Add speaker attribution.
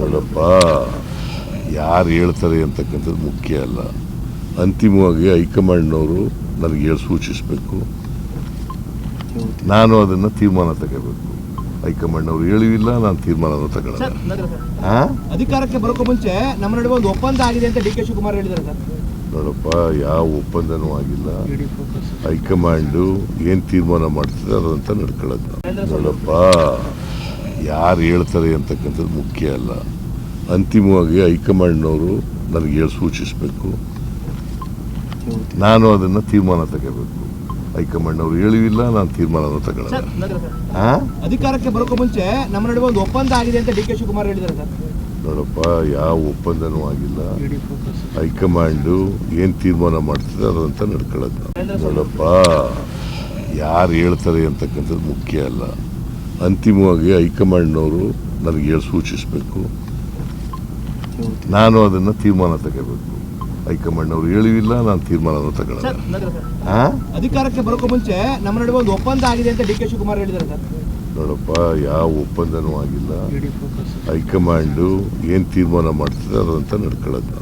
Speaker 1: ನೋಡಪ್ಪ ಯಾರು ಹೇಳ್ತಾರೆ ಅಂತಕ್ಕಂಥದ್ದು ಮುಖ್ಯ ಅಲ್ಲ. ಅಂತಿಮವಾಗಿ ಹೈಕಮಾಂಡ್ನವರು ನನಗೆ ಹೇಳಿ ಸೂಚಿಸಬೇಕು. ನಾನು ಅದನ್ನು ತೀರ್ಮಾನ ತಗೋಬೇಕು. ಹೈಕಮಾಂಡ್ನವ್ರು ಹೇಳಿಲ್ಲ ನಾನು ತೀರ್ಮಾನ ತಗೊಳ್ಳಲ್ಲ?
Speaker 2: ಅಧಿಕಾರಕ್ಕೆ ಬರೋಕ್ಕೂ ಮುಂಚೆ ನಮ್ಮ ನಡುವೆ ಒಂದು ಒಪ್ಪಂದ ಆಗಿದೆ ಅಂತ ಡಿ ಕೆ ಶಿವಕುಮಾರ್ ಹೇಳಿದ್ದಾರೆ ಸರ್.
Speaker 1: ನೋಡಪ್ಪ ಯಾವ ಒಪ್ಪಂದನೂ ಆಗಿಲ್ಲ. ಹೈಕಮಾಂಡು ಏನು ತೀರ್ಮಾನ ಮಾಡ್ತದೆ ಅದಂತ ನಡ್ಕೊಳ್ಳೋದು. ನೋಡಪ್ಪ. ಯಾರು ಹೇಳ್ತಾರೆ ಅಂತಕ್ಕಂಥದ್ದು ಮುಖ್ಯ ಅಲ್ಲ. ಅಂತಿಮವಾಗಿ ಹೈಕಮಾಂಡ್ನವರು ನನಗೆ ಹೇಳಿ ಸೂಚಿಸಬೇಕು. ನಾನು ಅದನ್ನು ತೀರ್ಮಾನ ತಗೋಬೇಕು ಹೈಕಮಾಂಡ್ನವ್ರು ಹೇಳಿಲ್ಲ ನಾನು ತೀರ್ಮಾನ ತಗೊಳ್ಳಲ್ಲ. ಆ?
Speaker 2: ಅಧಿಕಾರಕ್ಕೆ ಬರೋಕ್ಕೂ ಮುಂಚೆ ನಮ್ಮ ನಡುವೆ ಒಂದು ಒಪ್ಪಂದ ಆಗಿದೆ ಅಂತ ಡಿ ಕೆ ಶಿವಕುಮಾರ್ ಹೇಳಿದ್ದಾರೆ ಸರ್.
Speaker 1: ನೋಡಪ್ಪ ಯಾವ ಒಪ್ಪಂದನೂ ಆಗಿಲ್ಲ. ಹೈಕಮಾಂಡು ಏನು ತೀರ್ಮಾನ ಮಾಡ್ತದೆ ಅದಂತ ನಡ್ಕೊಳ್ಳೋದು. ನೋಡಪ್ಪ ಯಾರು ಹೇಳ್ತಾರೆ ಅಂತಕ್ಕಂಥದ್ದು ಮುಖ್ಯ ಅಲ್ಲ. ಅಂತಿಮವಾಗಿ ಹೈಕಮಾಂಡ್ನವರು ನನಗೆ ಹೇಳಿ ಸೂಚಿಸಬೇಕು. ನಾನು ಅದನ್ನು ತೀರ್ಮಾನ ತಗೋಬೇಕು ಹೈಕಮಾಂಡ್ನವ್ರು ಹೇಳಿಲ್ಲ ನಾನು ತೀರ್ಮಾನ ತಗೊಳ್ಳಲ್ಲ?
Speaker 2: ಅಧಿಕಾರಕ್ಕೆ ಬರೋಕ್ಕೂ ಮುಂಚೆ ನಮ್ಮ ನಡುವೆ ಒಂದು ಒಪ್ಪಂದ ಆಗಿದೆ ಅಂತ ಡಿ ಕೆ ಶಿವಕುಮಾರ್ ಹೇಳಿದ್ದಾರೆ ಸರ್.
Speaker 1: ನೋಡಪ್ಪ ಯಾವ ಒಪ್ಪಂದನೂ ಆಗಿಲ್ಲ. ಹೈಕಮಾಂಡು ಏನು ತೀರ್ಮಾನ ಮಾಡ್ತಿದ್ದಾರೆ ಅದಂತ ನಡ್ಕೊಳ್ಳೋದು.